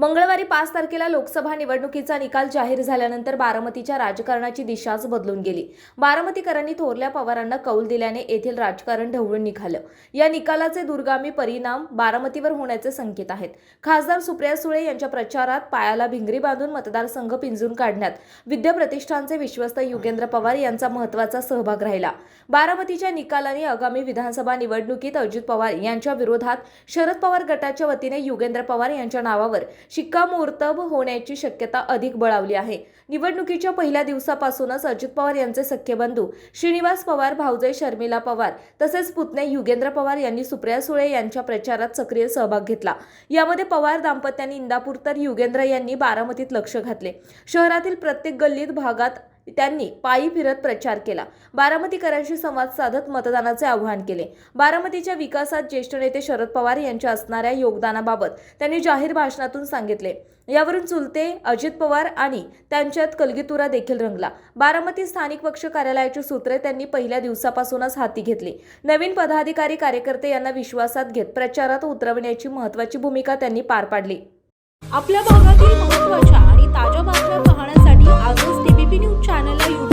मंगळवारी पाच तारखेला लोकसभा निवडणुकीचा निकाल जाहीर झाल्यानंतर बारामतीच्या राजकारणाची दिशाच बदलून गेली. बारामतीकरांनी थोरल्या पवारांना कौल दिल्याने येथील राजकारण ढवळून निघालं. या निकालाचे दुर्गामी परिणाम बारामतीवर होण्याचे संकेत आहेत. खासदार सुप्रिया सुळे यांच्या प्रचारात पायाला भिंगरी बांधून मतदारसंघ पिंजून काढण्यात विद्या प्रतिष्ठानचे विश्वस्त युगेंद्र पवार यांचा महत्त्वाचा सहभाग राहिला. बारामतीच्या निकालाने आगामी विधानसभा निवडणुकीत अजित पवार यांच्या विरोधात शरद पवार गटाच्या वतीने युगेंद्र पवार यांच्या नावावर शिक्कामोर्तब होण्याची शक्यता अधिक बळावली आहे. निवडणुकीच्या पहिल्या दिवसापासूनच अजित पवार यांचे सख्खे बंधू श्रीनिवास पवार भाऊजय शर्मिला पवार तसेच पुतणे युगेंद्र पवार यांनी सुप्रिया सुळे यांच्या प्रचारात सक्रिय सहभाग घेतला. यामध्ये पवार दाम्पत्यांनी इंदापूर तर युगेंद्र यांनी बारामतीत लक्ष घातले. शहरातील प्रत्येक गल्लीत भागात त्यांनी पायी फिरत प्रचार केला. बारामतीकरांशी संवाद साधत मतदानाचे आवाहन केले. बारामतीच्या विकासात ज्येष्ठ नेते शरद पवार यांच्या असणाऱ्या योगदानाबाबत त्यांनी जाहीर भाषणातून सांगितले. यावरून चुलते अजित पवार आणि त्यांच्यात कलगीतुरा देखील रंगला. बारामती स्थानिक पक्ष कार्यालयाची सूत्रे त्यांनी पहिल्या दिवसापासूनच हाती घेतली. नवीन पदाधिकारी कार्यकर्ते यांना विश्वासात घेत प्रचारात उतरवण्याची महत्वाची भूमिका त्यांनी पार पाडली. आपल्या भागातील महत्त्वाच्या आणि ताज्या